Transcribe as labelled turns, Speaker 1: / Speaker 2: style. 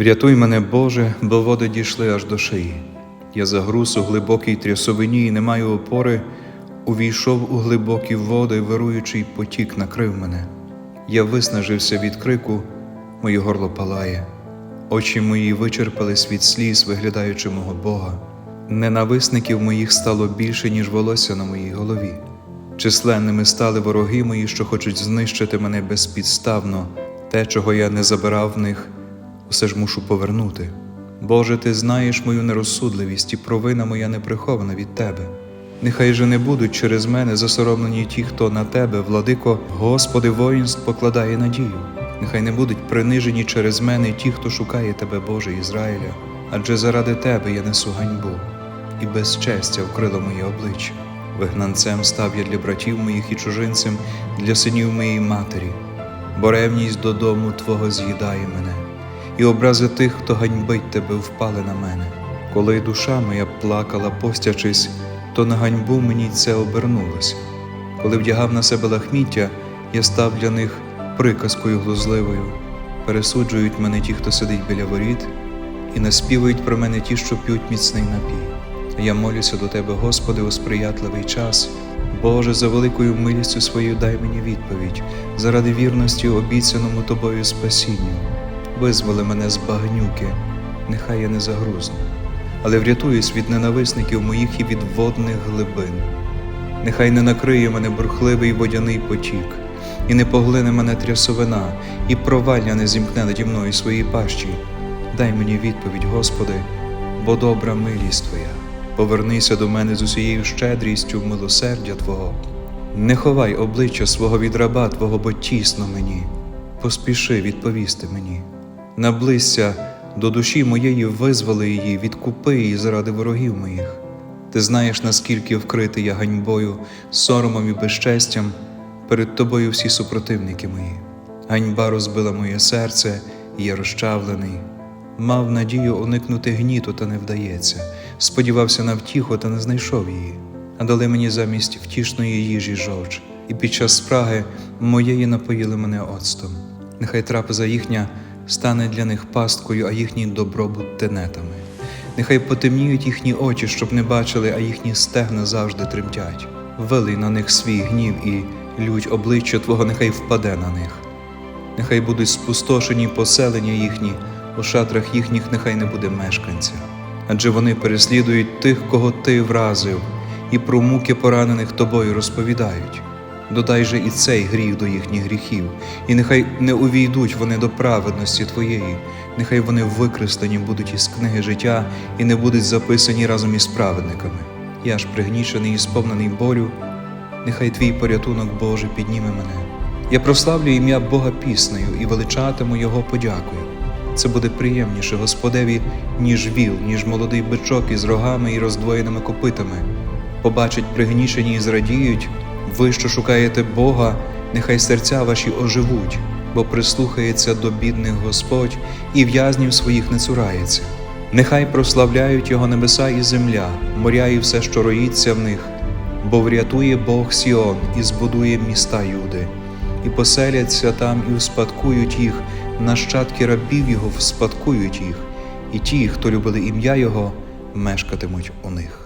Speaker 1: Врятуй мене, Боже, бо води дійшли аж до шиї. Я загруз у глибокій трясовині і не маю опори, увійшов у глибокі води, вируючий потік накрив мене. Я виснажився від крику, моє горло палає, очі мої вичерпались від сліз, виглядаючи мого Бога. Ненависників моїх стало більше, ніж волосся на моїй голові. Численними стали вороги мої, що хочуть знищити мене безпідставно, те, чого я не забирав в них, усе ж мушу повернути. Боже, ти знаєш мою нерозсудливість, і провина моя не прихована від Тебе. Нехай же не будуть через мене засоромлені ті, хто на Тебе, владико, Господи воїнств покладає надію. Нехай не будуть принижені через мене ті, хто шукає Тебе, Боже Ізраїля, адже заради Тебе я несу ганьбу, і безчестя вкрило моє обличчя. Вигнанцем став я для братів моїх і чужинцем, для синів моєї матері, бо ревність додому Твого з'їдає мене, і образи тих, хто ганьбить тебе, впали на мене. Коли душа моя плакала, постячись, то на ганьбу мені це обернулося. Коли вдягав на себе лахміття, я став для них приказкою глузливою. Пересуджують мене ті, хто сидить біля воріт, і наспівують про мене ті, що п'ють міцний напій. Я молюся до Тебе, Господи, у сприятливий час. Боже, за великою милістю своєю дай мені відповідь, заради вірності обіцяному Тобою спасінню. Визволи мене з багнюки, нехай я не загрузну, але врятуюсь від ненависників моїх і від водних глибин. Нехай не накриє мене бурхливий водяний потік, і не поглине мене трясовина, і провалля не зімкне наді мною свої пащі. Дай мені відповідь, Господи, бо добра милість Твоя. Повернися до мене з усією щедрістю милосердя Твого. Не ховай обличчя свого від раба Твого, бо тісно мені. Поспіши відповісти мені. Наблизься до душі моєї, визволи її, відкупи її заради ворогів моїх. Ти знаєш, наскільки вкритий я ганьбою, соромом і безчестям перед тобою всі супротивники мої. Ганьба розбила моє серце, і я розчавлений. Мав надію уникнути гніту, та не вдається. Сподівався на втіху, та не знайшов її. А дали мені замість втішної їжі жовч, і під час спраги моєї напоїли мене оцтом. Нехай трапеза їхня стане для них пасткою, а їхній добробут тенетами. Нехай потемніють їхні очі, щоб не бачили, а їхні стегна завжди тремтять. Вилий на них свій гнів і лють обличчя Твого, нехай впаде на них. Нехай будуть спустошені поселення їхні, у шатрах їхніх нехай не буде мешканця. Адже вони переслідують тих, кого ти вразив, і про муки поранених тобою розповідають. Додай же і цей гріх до їхніх гріхів, і нехай не увійдуть вони до праведності Твоєї, нехай вони викреслені будуть із книги життя і не будуть записані разом із праведниками. Я ж пригнічений і сповнений болю, нехай твій порятунок, Боже, підніме мене. Я прославлю ім'я Бога піснею і величатиму Його подякою. Це буде приємніше Господеві, ніж віл, ніж молодий бичок із рогами і роздвоєними копитами. Побачать пригнічені і зрадіють, ви, що шукаєте Бога, нехай серця ваші оживуть, бо прислухається до бідних Господь і в'язнів своїх не цурається. Нехай прославляють Його небеса і земля, моря і все, що роїться в них, бо врятує Бог Сіон і збудує міста Юди, і поселяться там і успадкують їх, нащадки рабів Його вспадкують їх, і ті, хто любили ім'я Його, мешкатимуть у них.